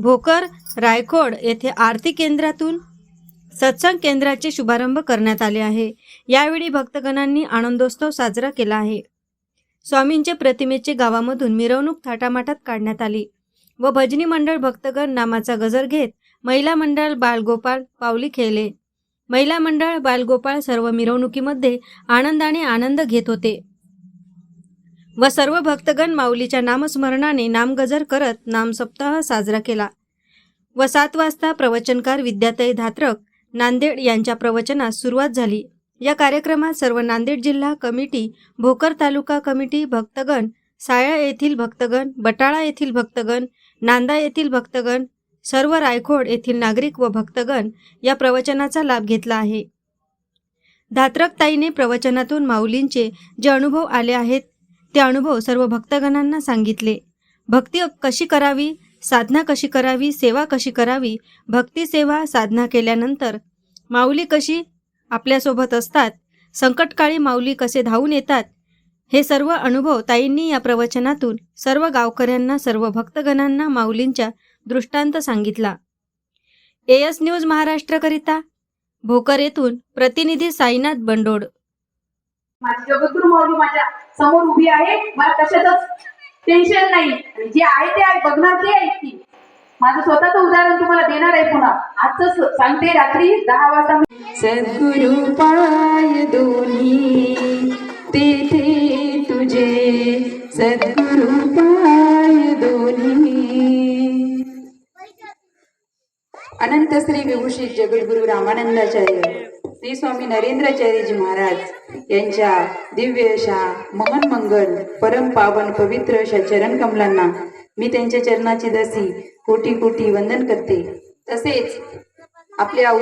भोकर रायखोड येथे आरती केंद्रातून सत्संग केंद्राचे शुभारंभ करण्यात आले आहे. यावेळी भक्तगणांनी आनंदोत्सव साजरा केला आहे. स्वामींचे प्रतिमेचे गावामधून मिरवणूक थाटामाटात काढण्यात आली व भजनी मंडळ भक्तगण नामाचा गजर घेत महिला मंडळ बालगोपाळ पावली खेळले. महिला मंडळ बालगोपाळ सर्व मिरवणुकीमध्ये आनंदाने आनंद घेत होते. व सर्व भक्तगण माऊलीच्या नामस्मरणाने नामगजर करत नामसप्ताह साजरा केला. व सात वाजता प्रवचनकार विद्याताई धात्रक नांदेड यांच्या प्रवचनास सुरुवात झाली. या कार्यक्रमात सर्व नांदेड जिल्हा कमिटी भोकर तालुका कमिटी भक्तगण साया येथील भक्तगण बटाळा येथील भक्तगण नांदा येथील भक्तगण सर्व रायखोड येथील नागरिक व भक्तगण या प्रवचनाचा लाभ घेतला आहे. धात्रकताईने प्रवचनातून माऊलींचे जे अनुभव आले आहेत ते अनुभव सर्व भक्तगणांना सांगितले. भक्ती कशी करावी? साधना कशी करावी? सेवा कशी करावी? भक्ती सेवा साधना केल्यानंतर माऊली कशी आपल्यासोबत असतात? संकटकाळी माऊली कसे धावून येतात? हे सर्व अनुभव ताईंनी या प्रवचनातून सर्व गावकऱ्यांना सर्व भक्तगणांना माऊलींच्या दृष्टांत सांगितला. एएस न्यूज महाराष्ट्रकरिता भोकर येथून प्रतिनिधी साईनाथ बंडोड. माझी जगद्गुरु माऊली माझ्यासमोर उभी आहे. मला कशाच टेन्शन नाही. आणि जे आहे ते आहे. बघणार ते ऐकतील माझं स्वतःचं उदाहरण तुम्हाला देणार आहे पुन्हा. आजच सांगते रात्री दहा वाजता मी सद्गुरु पाय दोन्ही तेथे तुझे. सद्गुरु पाय दोन्ही. अनंत श्री विभूषित जगद्गुरु रामानंदाचार्य. श्री स्वामी नरेंद्राचार्यजी महाराज यांच्या दिव्य अशा महान मंगल परम पावन पवित्र अशा चरण कमलांना मी त्यांच्या चरणाची दसी कोटी कोटी वंदन करते. तसेच आपल्या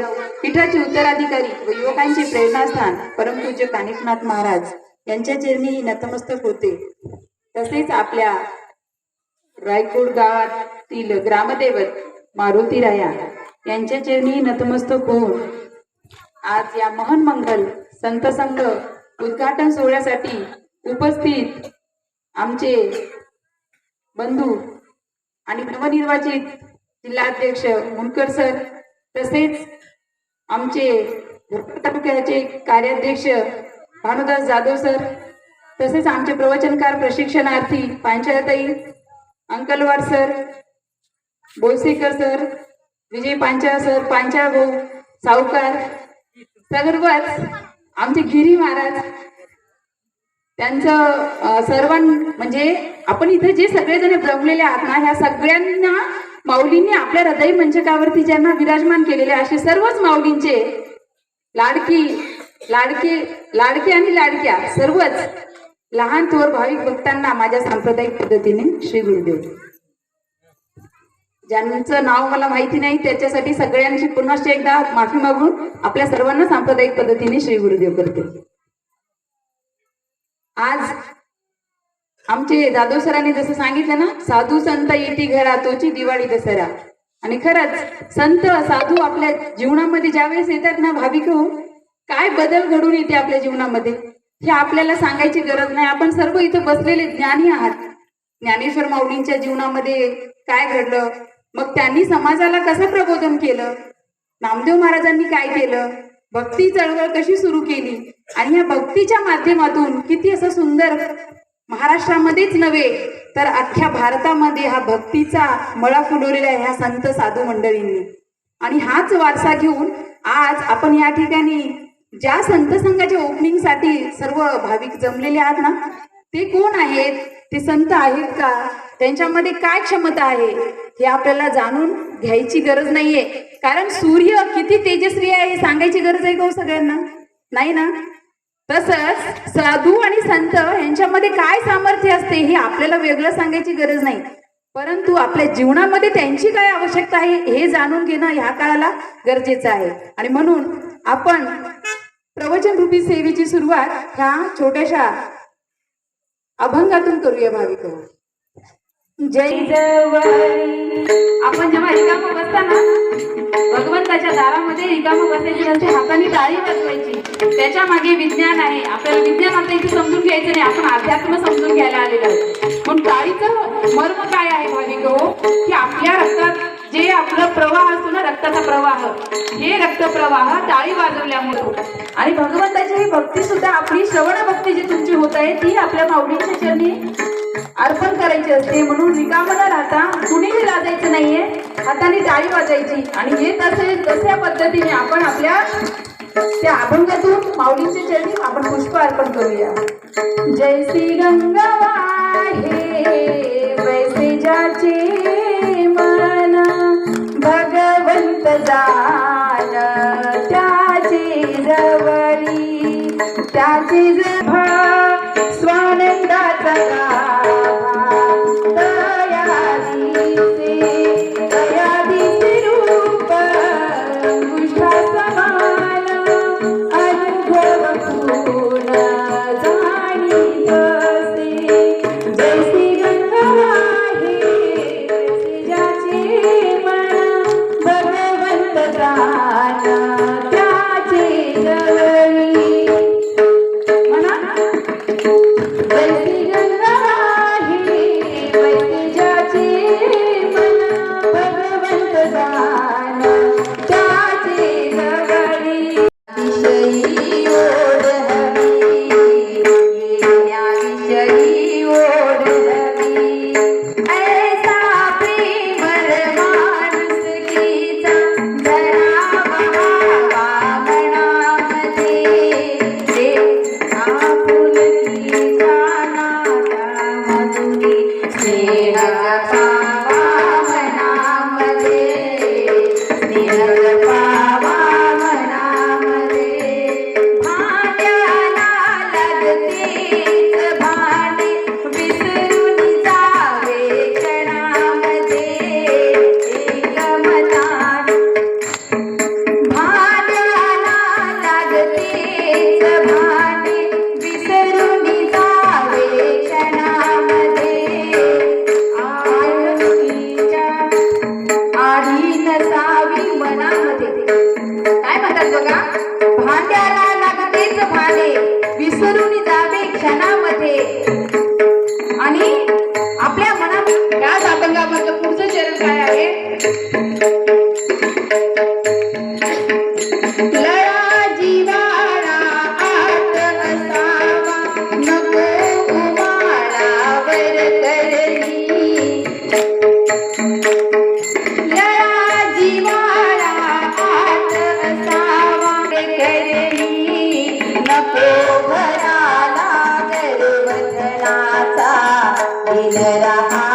पीठाचे उत्तराधिकारी व युवकांचे प्रेरणास्थान परमपूज्य कानिफनाथ महाराज यांच्या चरणी नतमस्तक होते. तसेच आपल्या रायकोड गावातील ग्रामदेवत मारुती राया यांच्या चरणी नतमस्तक होऊन आज या महान मंगल संत संघ उद्घाटन सोहळ्यासाठी उपस्थित आमचे बंधू आणि नवनिर्वाचित जिल्हाध्यक्ष मुनकर सर तसेच आमचे तालुक्याचे कार्याध्यक्ष भानुदास जाधव सर तसेच आमचे प्रवचनकार प्रशिक्षणार्थी पांचाळताई Ankalwar sir Bolsekar sir Vijay Panchal sir Panchal भाऊ सावकार सर्वच आमचे गिरी महाराज त्यांचं सर्वां म्हणजे आपण इथे जे सगळेजण जमलेले आहात ना ह्या सगळ्यांना माऊलींनी आपल्या हृदय मंचकावरती ज्यांना विराजमान केलेले असे सर्वच माऊलींचे लाडकी लाडके लाडके आणि लाडक्या सर्वच लहान थोर भाविक भक्तांना माझ्या सांप्रदायिक पद्धतीने श्री गुरुदेव. ज्यांचं नाव मला माहिती नाही त्याच्यासाठी सगळ्यांची पुन्हा एकदा माफी मागून आपल्या सर्वांना सांप्रदायिक पद्धतीने श्री गुरुदेव करते. आज आमचे जाधव सरांनी जसं सांगितलं ना साधू संत येती घरा तोची दिवाळी दसरा. आणि खरंच संत साधू आपल्या जीवनामध्ये ज्यावेळेस येतात ना भाविक हो काय बदल घडून येते आपल्या जीवनामध्ये? हे आपल्याला सांगायची गरज नाही. आपण सर्व इथं बसलेले ज्ञानी आहात. ज्ञानेश्वर माऊलींच्या जीवनामध्ये काय घडलं? मग त्यांनी समाजाला कसं प्रबोधन केलं? नामदेव महाराजांनी काय केलं? भक्ती चळवळ कशी सुरू केली? आणि या भक्तीच्या माध्यमातून किती असं सुंदर महाराष्ट्रामध्येच नव्हे तर अख्ख्या भारतामध्ये हा भक्तीचा मळा फुलवलेला आहे ह्या संत साधू मंडळींनी. आणि हाच वारसा घेऊन आज आपण या ठिकाणी ज्या संत संघाच्या ओपनिंगसाठी सर्व भाविक जमलेले आहात ना ते कोण आहेत? ते संत आहेत का? त्यांच्यामध्ये काय क्षमता आहे हे आपल्याला जाणून घ्यायची गरज नाहीये. कारण सूर्य किती तेजस्वी आहे हे सांगायची गरज आहे का सगळ्यांना. नाही ना? तसंच साधू आणि संत यांच्यामध्ये काय सामर्थ्य असते हे आपल्याला वेगळं सांगायची गरज नाही. परंतु आपल्या जीवनामध्ये त्यांची काय आवश्यकता आहे हे जाणून घेणं ह्या काळाला गरजेचं आहे. आणि म्हणून आपण प्रवचन रूपी सेवेची सुरुवात ह्या छोट्याशा अभंगातून करूया भाविक हो. जय आपण जेव्हा रिकाम बसताना भगवंताच्या दारामध्ये रिकाम बसायची त्यांच्या हाताने दारी वाजवायची त्याच्यामागे विज्ञान आहे. आपल्याला विज्ञान आता इथे समजून घ्यायचं नाही. आपण अध्यात्म समजून घ्यायला आलेलं आहे पण टाळीचं मर्म काय आहे भाविक हो? की आपल्या रक्तात जे आपलं प्रवाह असतो ना रक्ताचा प्रवाह हे रक्त प्रवाह टाळी वाजवल्यामुळे आणि भगवंताची ही भक्ती सुद्धा आपली श्रवण भक्ती जी तुमची होत आहे ती आपल्या माऊलींच्या चरणी अर्पण करायची असते. म्हणून रिकाम न राहता कुणीही लाजायचं नाहीये. हाताने टाळी वाजायची. आणि येत असेल तशा पद्धतीने आपण आपल्या त्या अभंगातून माऊलींचे चरणी आपण पुष्प अर्पण करूया. जय श्री गंगा वैसे जाचे मन. भगवंत जान त्याची जवळी त्याची जवळ खांद्याला लागतेच भाले विसरून जावे क्षणामध्ये. आणि आपल्या मनात त्याच आतंकामधलं पुढचं चरण काय आहे? Primera